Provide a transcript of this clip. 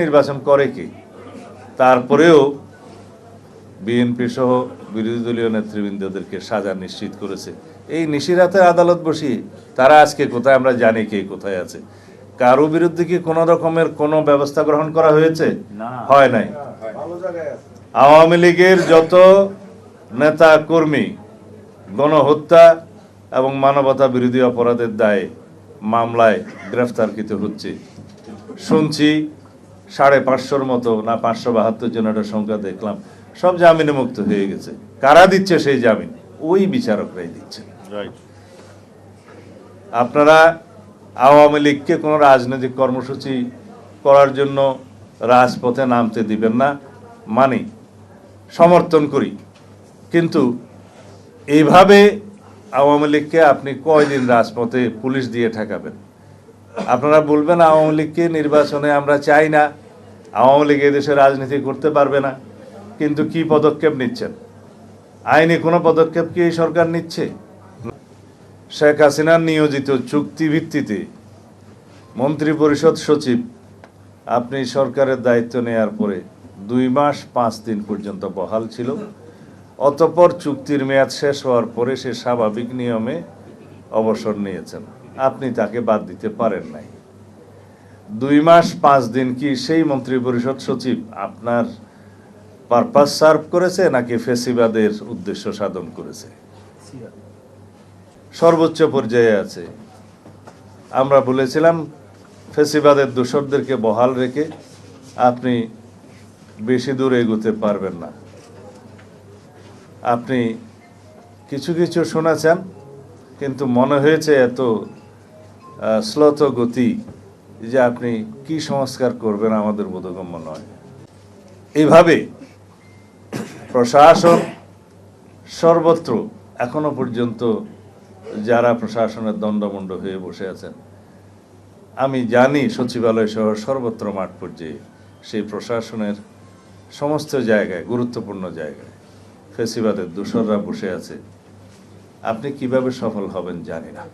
নির্বাচন করে কি? তারপরেও বিএনপি সহ বিরোধী দলীয় নেতৃবৃন্দদেরকে সাজা নিশ্চিত করেছে। এই নিশিরাতে আদালত বসিয়ে তারা আজকে কোথায় আমরা জানি কে কোথায় আছে। কারও বিরুদ্ধে কি কোনো রকমের কোনো ব্যবস্থা গ্রহণ করা হয়েছে? হয় নাই। আওয়ামী লীগের যত নেতা কর্মী গণহত্যা এবং মানবতা বিরোধী অপরাধের দায়ে মামলায় গ্রেফতারকৃত হচ্ছে। শুনছি সাড়ে পাঁচশোর মতো না পাঁচশো বাহাত্তর জন একটা সংখ্যা দেখলাম সব জামিনে মুক্ত হয়ে গেছে। কারা দিচ্ছে সেই জামিন? ওই বিচারকরাই দিচ্ছে। আপনারা আওয়ামী লীগকে কোনো রাজনৈতিক কর্মসূচি করার জন্য রাজপথে নামতে দিবেন না মানি সমর্থন করি। কিন্তু এইভাবে আওয়ামী লীগকে আপনি কয়দিন রাজপথে পুলিশ দিয়ে ঠেকাবেন? আপনারা বলবেন আওয়ামী লীগকে নির্বাচনে আমরা চাই না। আওয়ামী লীগ এদেশে রাজনীতি করতে পারবে না। কিন্তু কি পদক্ষেপ নিচ্ছেন? আইনি কোনো পদক্ষেপ কি এই সরকার নিচ্ছে? শেখ হাসিনার নিয়োজিত চুক্তি ভিত্তিতে মন্ত্রী পরিষদ সচিব, আপনি সরকারের দায়িত্ব নেয়ার পরে দুই মাস পাঁচ দিন পর্যন্ত বহাল ছিল। অতপর চুক্তির মেয়াদ শেষ হওয়ার পরে সে স্বাভাবিক নিয়মে অবসর নিয়েছেন। আপনি তাকে বাদ দিতে পারেন নাই। দুই মাস, পাঁচ দিন কি সেই মন্ত্রী পরিষদ সচিব আপনার পারপাস সার্ভ করেছে নাকি ফেসিবাদের উদ্দেশ্য সাধন করেছে? সর্বোচ্চ পর্যায়ে আছে। আমরা বলেছিলাম, ফেসিবাদের দোসরদেরকে বহাল রেখে আপনি বেশি দূর এগোতে পারবেন না। আপনি কিছু কিছু শোনাছেন, কিন্তু মনে হয়েছে এত শ্লথ গতি যে আপনি কি সংস্কার করবেন আমাদের বোধগম্য নয়। এভাবে প্রশাসন সর্বত্র এখনও পর্যন্ত যারা প্রশাসনের দণ্ডমণ্ড হয়ে বসে আছেন, আমি জানি সচিবালয় সহ সর্বত্র মাঠ পর্যায়ে সেই প্রশাসনের সমস্ত জায়গায়, গুরুত্বপূর্ণ জায়গায় ফেসিবাদের দূষররা বসে আছে। আপনি কীভাবে সফল হবেন জানি না।